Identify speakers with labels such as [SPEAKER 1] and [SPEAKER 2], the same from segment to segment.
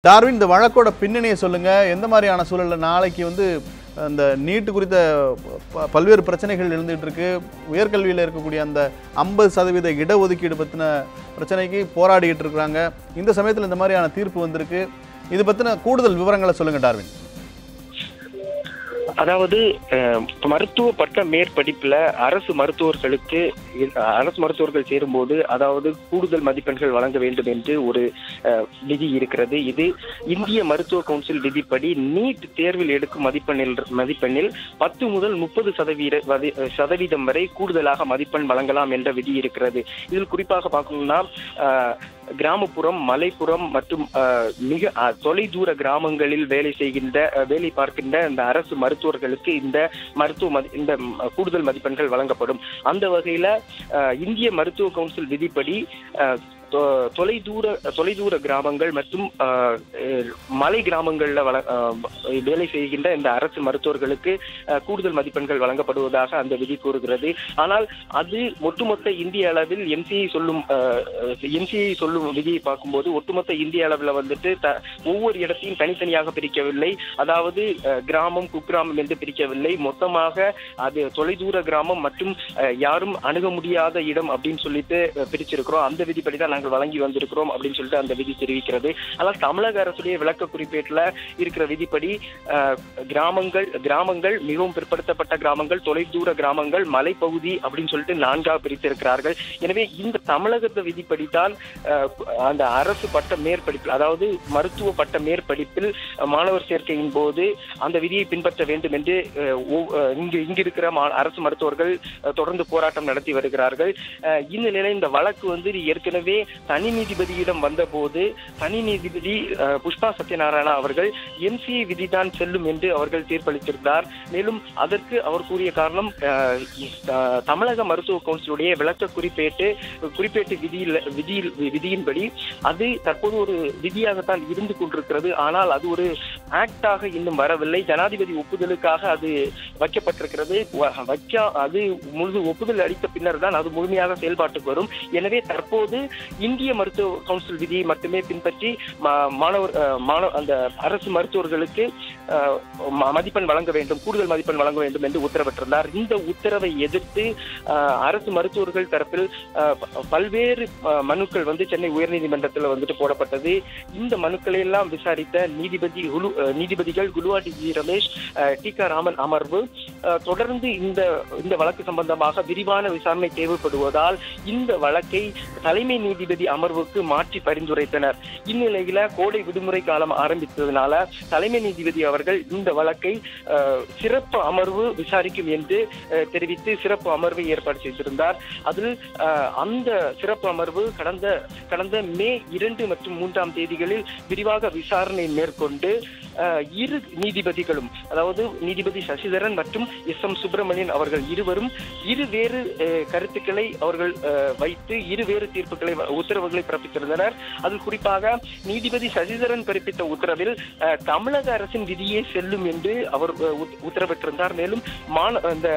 [SPEAKER 1] Darwin இந்த வழக்கோட பின்னணியை சொல்லுங்க. எந்த மாதிரியான சூழலில் நாளைக்கு வந்து அந்த நீட்டு குறித்த ப- பல்வேறு பிரச்சனைகள் எழுந்துகிட்டு இருக்கு உயர்கல்வியில் இருக்கக்கூடிய அந்த ஐம்பது சதவீத இடஒதுக்கீடு பற்றின பிரச்சனைக்கு போராடிக்கிட்டு இருக்கிறாங்க இந்த சமயத்தில் இந்த மாதிரியான தீர்ப்பு வந்திருக்கு. இது பற்றின கூடுதல் விவரங்களை சொல்லுங்க டார்வின்.
[SPEAKER 2] அதாவது மருத்துவ பட்ட மேற்படிப்புல அரசு மருத்துவர்களுக்கு அரசு மருத்துவர்கள் சேரும்போது அதாவது கூடுதல் மதிப்பெண்கள் வழங்க வேண்டும் என்று ஒரு விதி இருக்கிறது. இது இந்திய மருத்துவ கவுன்சில் விதிப்படி நீட் தேர்வில் எடுக்கும் மதிப்பெண்ணில் மதிப்பெண்ணில் பத்து முதல் முப்பது சதவீத சதவீதம் வரை கூடுதலாக மதிப்பெண் வழங்கலாம் என்ற விதி இருக்கிறது. இதில் குறிப்பாக பார்க்கணும்னா கிராமப்புறம் மலைப்புறம் மற்றும் அஹ், மிக அஹ், தொலைதூர கிராமங்களில் வேலை செய்கின்ற வேலை பார்க்கின்ற இந்த அரசு மருத்துவர்களுக்கு இந்த மருத்துவ மதி இந்த கூடுதல் மதிப்பெண்கள் வழங்கப்படும். அந்த வகையில அஹ், இந்திய மருத்துவ கவுன்சில் விதிப்படி அஹ், தொலைதூர தொலைதூர கிராமங்கள் மற்றும் மலை கிராமங்களில் வள வேலை செய்கின்ற இந்த அரசு மருத்துவர்களுக்கு கூடுதல் மதிப்பெண்கள் வழங்கப்படுவதாக அந்த விதி கூறுகிறது. ஆனால் அது ஒட்டுமொத்த இந்திய அளவில் எம்சிஐ சொல்லும் எம்சிஐ சொல்லும் விதியை பார்க்கும்போது ஒட்டுமொத்த இந்திய அளவில் வந்துட்டு த- ஒவ்வொரு இடத்தையும் தனித்தனியாக பிரிக்கவில்லை. அதாவது அஹ், கிராமம் குக்கிராமம் என்று பிரிக்கவில்லை. மொத்தமாக அது தொலைதூர கிராமம் மற்றும் யாரும் அணுக முடியாத இடம் அப்படின்னு சொல்லிட்டு பிரிச்சிருக்கிறோம். அந்த விதிப்படி தான் நாங்கள் வழங்கி வந்திருக்கிறோம் அப்படின்னு சொல்லிட்டு அந்த விதி தெரிவிக்கிறது. ஆனால் தமிழக அரசுடைய விளக்க குறிப்பேட்டில் இருக்கிற விதிப்படி கிராமங்கள் கிராமங்கள் மிகவும் பிற்படுத்தப்பட்ட கிராமங்கள் தொலைதூர கிராமங்கள் மலைப்பகுதி அப்படின்னு சொல்லிட்டு நான்காக பிரித்திருக்கிறார்கள். எனவே இந்த தமிழகத்தை விதிப்படி தான் அந்த அரசு பட்ட மேற்படிப்பில் அதாவது மருத்துவ பட்ட மேற்படிப்பில் மாணவர் சேர்க்கையின் போது அந்த விதியை பின்பற்ற வேண்டும் என்று இங்கு இங்கு இருக்கிற மா- அரசு மருத்துவர்கள் தொடர்ந்து போராட்டம் நடத்தி வருகிறார்கள். இந்த நிலை இந்த வழக்கு வந்து ஏற்கனவே தனி நீதிபதியிடம் வந்தபோது தனி நீதிபதி புஷ்பா சத்யநாராயணா அவர்கள் எம்சிஏ விதிதான் செல்லும் என்று அவர்கள் தீர்ப்பளித்திருந்தார். மேலும் அதற்கு அவர் கூறிய காரணம் தமிழக மருத்துவ கவுன்சிலுடைய விளக்க குறிப்பேட்டு குறிப்பேட்டு விதியில் விதியில் விதியின்படி அது தற்போது ஒரு விதியாகத்தான் இருந்து கொண்டிருக்கிறது. ஆனால் அது ஒரு ஆக்டாக இன்னும் வரவில்லை. ஜனாதிபதி ஒப்புதலுக்காக அது வைக்கப்பட்டிருக்கிறது. வ- வைக்க அது முழு ஒப்புதல் அளித்த பின்னர் தான் அது முழுமையாக செயல்பாட்டுக்கு வரும். எனவே தற்போது இந்திய மருத்துவ கவுன்சில் விதியை மட்டுமே பின்பற்றி மா- மாணவர் மாணவ அந்த அரசு மருத்துவர்களுக்கு மதிப்பெண் வழங்க வேண்டும் கூடுதல் மதிப்பெண் வழங்க வேண்டும் என்று உத்தரவிட்டிருந்தார். இந்த உத்தரவை எதிர்த்து அரசு மருத்துவர்கள் தரப்பில் பல்வேறு மனுக்கள் வந்து சென்னை உயர்நீதிமன்றத்தில் வந்துட்டு போடப்பட்டது. இந்த மனுக்களை எல்லாம் விசாரித்த நீதிபதி குலு அஹ், நீதிபதிகள் குலுவாடி ஜி ரமேஷ் டி டிகா ராமன் அமர்வு தொடர்ந்து இந்த இந்த வழக்கு சம்பந்தமாக விரிவான விசாரணை தேவைப்படுவதால் இந்த வழக்கை தலைமை நீதி நீதிபதி அமர்வுக்கு மாற்றி பரிந்துரைத்தனர். இந்நிலையில கோடை விடுமுறை காலம் ஆரம்பித்ததுனால தலைமை நீதிபதி அவர்கள் இந்த வழக்கை சிறப்பு அமர்வு விசாரிக்கும் என்று தெரிவித்து சிறப்பு அமர்வை ஏற்பாடு செய்திருந்தார். அதில் அஹ், அந்த சிறப்பு அமர்வு கடந்த கடந்த மே இரண்டு மற்றும் மூன்றாம் தேதிகளில் விரிவாக விசாரணை மேற்கொண்டு இரு நீதிபதிகளும் அதாவது நீதிபதி சசிதரன் மற்றும் எஸ் எம் சுப்பிரமணியன் அவர்கள் இருவரும் இரு வேறு கருத்துக்களை அவர்கள் அஹ், வைத்து இரு வேறு தீர்ப்புகளை உத்தரவுகளை பிறப்பித்திருந்தனர். அதில் குறிப்பாக நீதிபதி சசிதரன் பிறப்பித்த உத்தரவில் அஹ், தமிழக அரசின் விதியே செல்லும் என்று அவர் உத்தரவிட்டிருந்தார். மேலும் மாண இந்த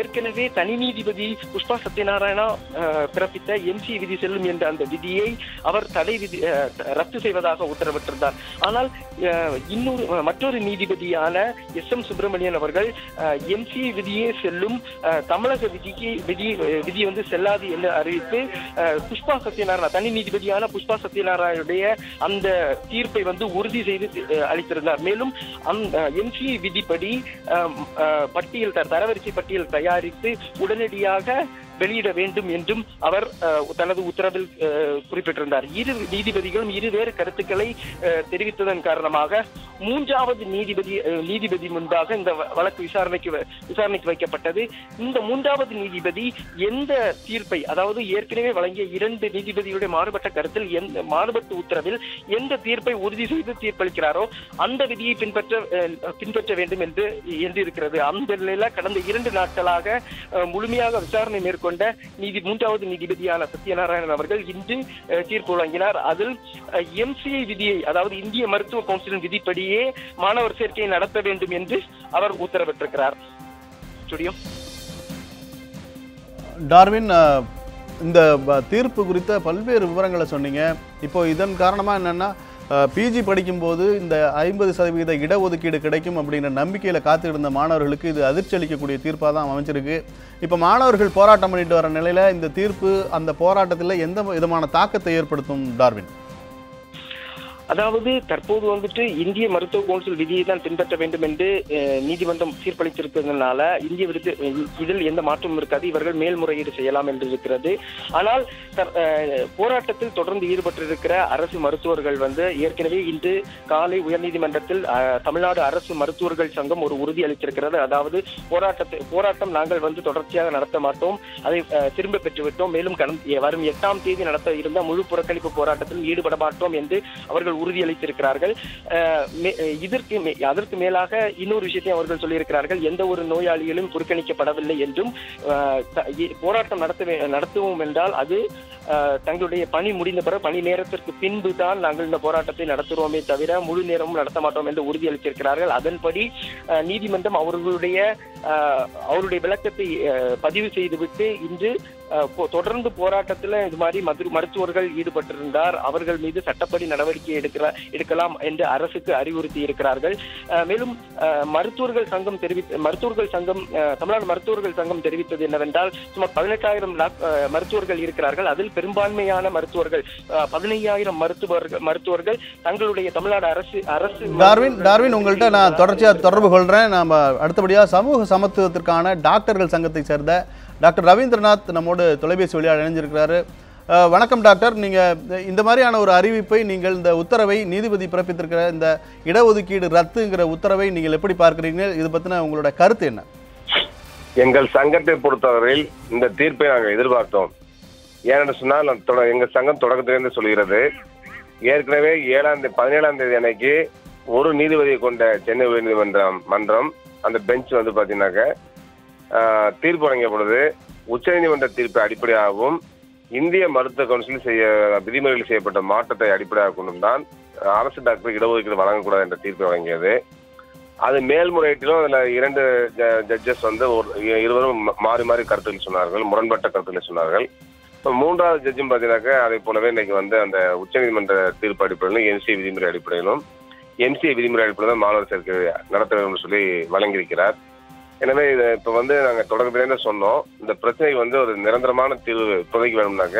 [SPEAKER 2] ஏற்கனவே தனி நீதிபதி புஷ்பா சத்யநாராயணா பிறப்பித்த எம்சி விதி செல்லும் என்ற அந்த விதியை அவர் தடை விதி ரத்து செய்வதாக உத்தரவிட்டிருந்தார். ஆனால் இன்னொரு மற்றொரு நீதிபதியான எஸ் எம் சுப்பிரமணியன் அவர்கள் எம்சி விதியே செல்லும் தமிழக விதிக்கு விதி விதி வந்து செல்லாது என்று அறிவித்து புஷ்பா சத்யநாராயணா தனி நீதிபதியான புஷ்பா சத்யநாராயணுடைய அந்த தீர்ப்பை வந்து உறுதி செய்து அளித்திருந்தார். மேலும் அந்த எம்சி விதிப்படி பட்டியல் தரவரிசை பட்டியல் தயாரித்து உடனடியாக வெளியிட வேண்டும் என்றும் அவர் தனது உத்தரவில் குறிப்பிட்டிருந்தார். இரு நீதிபதிகளும் இருவேறு கருத்துக்களை தெரிவித்ததன் காரணமாக மூன்றாவது நீதிபதி நீதிபதி முன்பாக இந்த வ- வழக்கு விசாரணைக்கு விசாரணைக்கு வைக்கப்பட்டது. இந்த மூன்றாவது நீதிபதி எந்த தீர்ப்பை அதாவது ஏற்கனவே வழங்கிய இரண்டு நீதிபதிகளுடைய மாறுபட்ட கருத்தில் எந்த மாறுபட்ட உத்தரவில் எந்த தீர்ப்பை உறுதி செய்து தீர்ப்பளிக்கிறாரோ அந்த விதியை பின்பற்ற பின்பற்ற வேண்டும் என்று என்று இருக்கிறது. அந்த நிலையில கடந்த இரண்டு நாட்களாக முழுமையாக விசாரணை மேற்கொண்டு கொண்ட நீதி மூன்றாவது நீதிபதியான சத்யநாராயணன் அவர்கள் இன்று தீர்ப்பு வழங்கினார். அதில் எம்சிஐ விதியை அதாவது இந்திய மருத்துவ கவுன்சிலின் விதிப்படியே மாணவர் சேர்க்கையை நடத்த வேண்டும் என்று அவர் உத்தரவிட்டிருக்கிறார். ஸ்டுடியோ.
[SPEAKER 1] டார்வின் இந்த தீர்ப்பு குறித்த பல்வேறு விவரங்களை சொன்னீங்க. இப்போ இதன் காரணமாக என்னென்னா பிஜி படிக்கும்போது இந்த ஐம்பது சதவீத இடஒதுக்கீடு கிடைக்கும் அப்படிங்கிற நம்பிக்கையில் காத்திருந்த மாணவர்களுக்கு இது அதிர்ச்சி அளிக்கக்கூடிய தீர்ப்பாக தான் அமைஞ்சிருக்கு. இப்போ மாணவர்கள் போராட்டம் பண்ணிட்டு வர நிலையில் இந்த தீர்ப்பு அந்த போராட்டத்தில் எந்த விதமான தாக்கத்தை ஏற்படுத்தும் டார்வின்?
[SPEAKER 2] அதாவது தற்போது வந்துட்டு இந்திய மருத்துவ கவுன்சில் விதியை தான் பின்பற்ற வேண்டும் என்று நீதிமன்றம் சீர்ப்பளித்திருக்கிறதுனால இந்திய விருது இதில் எந்த மாற்றமும் இருக்காது. இவர்கள் மேல்முறையீடு செய்யலாம் என்று இருக்கிறது. ஆனால் போராட்டத்தில் தொடர்ந்து ஈடுபட்டிருக்கிற அரசு மருத்துவர்கள் வந்து ஏற்கனவே இன்று காலை உயர்நீதிமன்றத்தில் தமிழ்நாடு அரசு மருத்துவர்கள் சங்கம் ஒரு உறுதி அளித்திருக்கிறது. அதாவது போராட்டத்தை போராட்டம் நாங்கள் வந்து தொடர்ச்சியாக நடத்த மாட்டோம். அதை திரும்ப பெற்றுவிட்டோம். மேலும் கடந்த வரும் எட்டாம் தேதி நடத்த இருந்த முழு புறக்கணிப்பு போராட்டத்தில் ஈடுபட மாட்டோம் என்று அவர்கள் உறுதியளித்திருக்கிறார்கள். மே- இதற்கு மே- அதற்கு மேலாக இன்னொரு விஷயத்தையும் அவர்கள் சொல்லியிருக்கிறார்கள். எந்த ஒரு நோயாளிகளும் புறக்கணிக்கப்படவில்லை என்றும் போராட்டம் நடத்த நடத்துவோம் என்றால் அது தங்களுடைய பணி முடிந்த பிறகு பணி நேரத்திற்கு பின்பு தான் நாங்கள் இந்த போராட்டத்தை நடத்துகிறோமே தவிர முழு நேரமும் நடத்த மாட்டோம் என்று உறுதியளித்திருக்கிறார்கள். அதன்படி நீதிமன்றம் அவர்களுடைய அவருடைய விளக்கத்தை பதிவு செய்துவிட்டு இன்று தொடர்ந்து போராட்டத்தில் இது மாதிரி மது மருத்துவர்கள் ஈடுபட்டிருந்தார். அவர்கள் மீது சட்டப்படி நடவடிக்கை எடுக்கிற எடுக்கலாம் என்று அரசுக்கு அறிவுறுத்தி இருக்கிறார்கள். மேலும் மருத்துவர்கள் சங்கம் தெரிவித்த மருத்துவர்கள் சங்கம் தமிழ்நாடு மருத்துவர்கள் சங்கம் தெரிவித்தது என்னவென்றால் சுமார் பதினெட்டாயிரம் மருத்துவர்கள் இருக்கிறார்கள். அதில் பெரும்பான்மையான மருத்துவர்கள் பதினையாயிரம் மருத்துவர்கள் மருத்துவர்கள் தங்களுடைய தமிழ்நாடு அரசு அரசு
[SPEAKER 1] டார்வின் டார்வின் உங்கள்கிட்ட நான் தொடர்ச்சியாக தொடர்பு கொள்கிறேன் நாம் அடுத்தபடியாக சமூக சமத்துவத்திற்கான டாக்டர்கள் சங்கத்தை சேர்ந்த டாக்டர் ரவீந்திரநாத் நம்மோடு தொலைபேசி வழியாக இணைஞ்சிருக்கிறாரு. வணக்கம் டாக்டர். நீங்கள் இந்த மாதிரியான ஒரு அறிவிப்பை நீங்கள் இந்த உத்தரவை நீதிபதி பிறப்பித்திருக்கிற இந்த இடஒதுக்கீடு ரத்துங்கிற உத்தரவை நீங்கள் எப்படி பார்க்குறீங்க இது பற்றின உங்களோட கருத்து என்ன?
[SPEAKER 3] எங்கள் சங்கத்தை பொறுத்தவரையில் இந்த தீர்ப்பை நாங்கள் எதிர்பார்த்தோம். ஏனென்று சொன்னால் தொட- எங்கள் சங்கம் தொடக்கத்திலிருந்து சொல்கிறது ஏற்கனவே ஏழாம் தேதி பதினேழாம் தேதி அன்னைக்கு ஒரு நீதிபதியை கொண்ட சென்னை உயர்நீதிமன்றம் மன்றம் அந்த பெஞ்ச் வந்து பார்த்தீங்கன்னாக்க தீர்ப்பு வழங்கிய பொழுது உச்சநீதிமன்ற தீர்ப்பை அடிப்படையாகவும் இந்திய மருத்துவ கவுன்சில் செய்ய விதிமுறைகள் செய்யப்பட்ட மாற்றத்தை அடிப்படையாக கொண்டும் தான் அரசு டாக்டர் இடஒதுக்கீடு வழங்கக்கூடாது என்ற தீர்ப்பை வழங்கியது. அது மேல்முறையீட்டிலும் அதில் இரண்டு ஜட்ஜஸ் வந்து ஒரு இருவரும் மாறி மாறி கருத்துக்கள் சொன்னார்கள் முரண்பட்ட கருத்துக்களை சொன்னார்கள். இப்போ மூன்றாவது ஜட்ஜும் பார்த்தீங்கன்னாக்க அதை போலவே இன்னைக்கு வந்து அந்த உச்சநீதிமன்ற தீர்ப்பு அடிப்படையிலும் என்சிஏ விதிமுறை அடிப்படையிலும் எம்சிஏ விதிமுறை அடிப்படையில் தான் மாணவர் சேர்க்கை நடத்த வேண்டும் சொல்லி வழங்கியிருக்கிறார். எனவே இதை இப்போ வந்து நாங்கள் தொடக்கத்திலேருந்து சொன்னோம். இந்த பிரச்சனைக்கு வந்து ஒரு நிரந்தரமான தீர்வு இப்போதைக்கு வேணும்னாக்க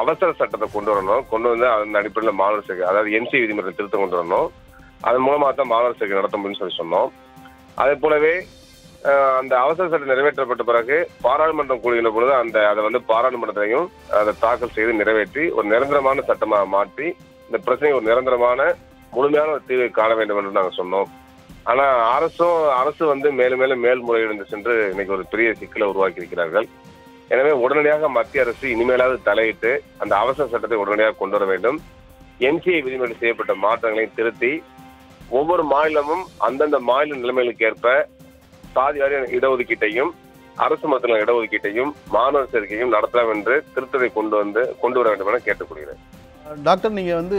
[SPEAKER 3] அவசர சட்டத்தை கொண்டு வரணும். கொண்டு வந்து அதன் அடிப்படையில் மாணவர் சேர்க்கை அதாவது எம்சி விதிமுறை திருத்தம் கொண்டு வரணும். அதன் மூலமாக தான் மாணவர் சேர்க்கை நடத்த முடியும்னு சொல்லி சொன்னோம். அதே போலவே அந்த அவசர சட்டம் நிறைவேற்றப்பட்ட பிறகு பாராளுமன்றம் கூடுகின்ற பொழுது அந்த அதை வந்து பாராளுமன்றத்தையும் அதை தாக்கல் செய்து நிறைவேற்றி ஒரு நிரந்தரமான சட்டமாக மாற்றி இந்த பிரச்சனை ஒரு நிரந்தரமான முழுமையான ஒரு தீர்வை காண வேண்டும் என்று நாங்கள் சொன்னோம். ஆனா அரசும் அரசு வந்து மேலும் மேலும் மேல்முறையீடு சென்று இன்னைக்கு ஒரு பெரிய சிக்கலை உருவாக்கி இருக்கிறார்கள் எனவே உடனடியாக மத்திய அரசு இனிமேலாவது தலையிட்டு அந்த அவசர சட்டத்தை உடனடியாக கொண்டு வர வேண்டும். என்சிஐ விதிமுறை செய்யப்பட்ட மாற்றங்களை திருத்தி ஒவ்வொரு மாநிலமும் அந்தந்த மாநில நிலைமைகளுக்கு ஏற்ப சாதி வாரிய இடஒதுக்கீட்டையும் அரசு மருத்துவ இடஒதுக்கீட்டையும் மாணவர் சேர்க்கையும் நடத்தலாம் என்று திருத்தத்தை கொண்டு வந்து கொண்டு வர வேண்டும் என கேட்டுக்கொள்கிறேன்.
[SPEAKER 1] டாக்டர் நீங்கள் வந்து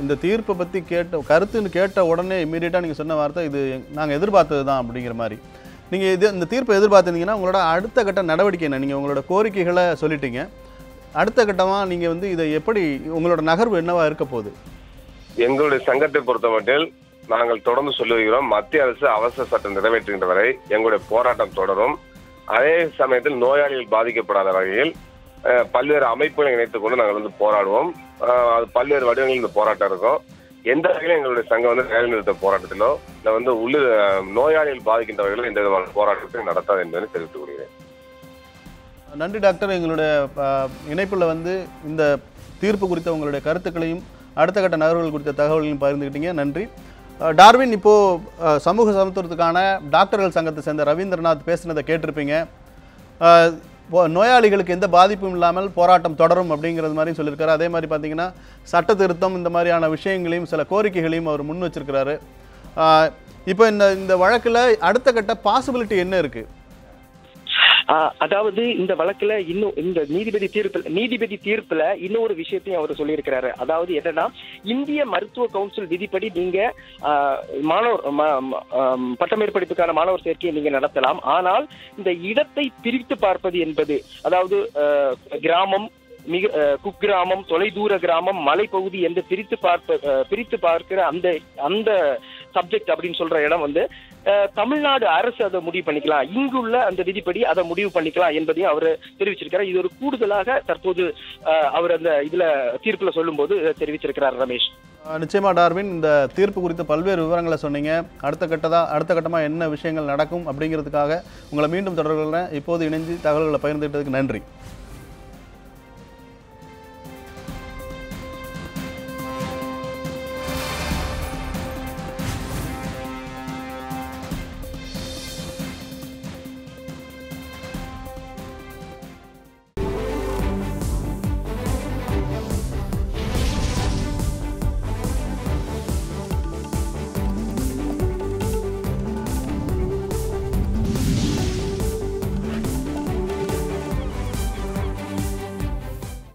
[SPEAKER 1] இந்த தீர்ப்பை பற்றி கேட்ட கருத்துன்னு கேட்ட உடனே இமீடியட்டாக நீங்கள் சொன்ன வார்த்தை இது நாங்கள் எதிர்பார்த்தது தான் அப்படிங்கிற மாதிரி. நீங்கள் இது இந்த தீர்ப்பை எதிர்பார்த்துருந்தீங்கன்னா உங்களோட அடுத்த கட்ட நடவடிக்கை என்ன? நீங்கள் உங்களோட கோரிக்கைகளை சொல்லிட்டீங்க. அடுத்த கட்டமாக நீங்கள் வந்து இதை எப்படி உங்களோட நகர்வு என்னவா இருக்க போகுது?
[SPEAKER 3] எங்களுடைய சங்கத்தை பொறுத்தமட்டில் நாங்கள் தொடர்ந்து சொல்லி வருகிறோம் மத்திய அரசு அவசர சட்டம் நிறைவேற்றுகின்ற வரை எங்களுடைய போராட்டம் தொடரும். அதே சமயத்தில் நோயாளிகள் பாதிக்கப்படாத வகையில் பல்வேறு அமைப்புகளை இணைத்துக் கொண்டு நாங்கள் வந்து போராடுவோம். அது பல்வேறு வடிவங்களில் இந்த போராட்டம் இருக்கும். எந்த வகையிலும் எங்களுடைய சங்கம் வந்து வேலை நிறுத்த போராட்டத்திலோ இல்லை வந்து உள்ள நோயாளிகள் பாதிக்கின்ற வகையிலோ எந்த விதமான போராட்டத்தை நடத்தாது என்பதை தெரிவித்துக் கொள்கிறேன்.
[SPEAKER 1] நன்றி டாக்டர். எங்களுடைய இணைப்பில் வந்து இந்த தீர்ப்பு குறித்த உங்களுடைய கருத்துக்களையும் அடுத்த கட்ட நகர்வுகள் குறித்த தகவல்களையும் பகிர்ந்துக்கிட்டீங்க நன்றி. டார்வின் இப்போது சமூக சமத்துவத்துக்கான டாக்டர்கள் சங்கத்தை சேர்ந்த ரவீந்திரநாத் பேசினதை கேட்டிருப்பீங்க. நோயாளிகளுக்கு எந்த பாதிப்பும் இல்லாமல் போராட்டம் தொடரும் அப்படிங்கிறது மாதிரி சொல்லியிருக்காரு. அதே மாதிரி பார்த்தீங்கன்னா சட்ட திருத்தம் இந்த மாதிரியான விஷயங்களையும் சில கோரிக்கைகளையும் அவர் முன் வச்சிருக்கிறாரு. இப்போ இந்த இந்த வழக்கில் அடுத்த கட்ட பாசிபிலிட்டி என்ன இருக்குது
[SPEAKER 2] அதாவது இந்த வழக்குல இன்னும் இந்த நீதிபதி தீர்ப்புல நீதிபதி தீர்ப்புல இன்னொரு விஷயத்தையும் அவர் சொல்லியிருக்கிறாரு. அதாவது என்னன்னா இந்திய மருத்துவ கவுன்சில் விதிப்படி நீங்க ஆஹ், மாணவர் பட்ட மேற்படிப்புக்கான பட்டமேற்படிப்புக்கான மாணவர் சேர்க்கையை நீங்க நடத்தலாம். ஆனால் இந்த இடத்தை பிரித்து பார்ப்பது என்பது அதாவது ஆஹ், கிராமம் மிக அஹ், குக்கிராமம் தொலைதூர கிராமம் மலைப்பகுதி என்று பிரித்து பார்ப்ப பிரித்து பார்க்கிற அந்த அந்த சப்ஜெக்ட் அப்படின்னு சொல்ற இடம் வந்து தமிழ்நாடு அரசு அதை முடிவு பண்ணிக்கலாம். இங்குள்ள அந்த விதிப்படி அதை முடிவு பண்ணிக்கலாம் என்பதையும் அவர் தெரிவிச்சிருக்கிறார் இது ஒரு கூடுதலாக தற்போது அவர் அந்த இதுல தீர்ப்புல சொல்லும்போது தெரிவிச்சிருக்கிறார் ரமேஷ்.
[SPEAKER 1] நிச்சயமா டார்வின் இந்த தீர்ப்பு குறித்த பல்வேறு விவரங்களை சொன்னீங்க. அடுத்த கட்டதா அடுத்த கட்டமாக என்ன விஷயங்கள் நடக்கும் அப்படிங்கிறதுக்காக உங்களை மீண்டும் தொடர்புகிறேன் இப்போது இணைந்து தகவல்களை பகிர்ந்துட்டதுக்கு நன்றி.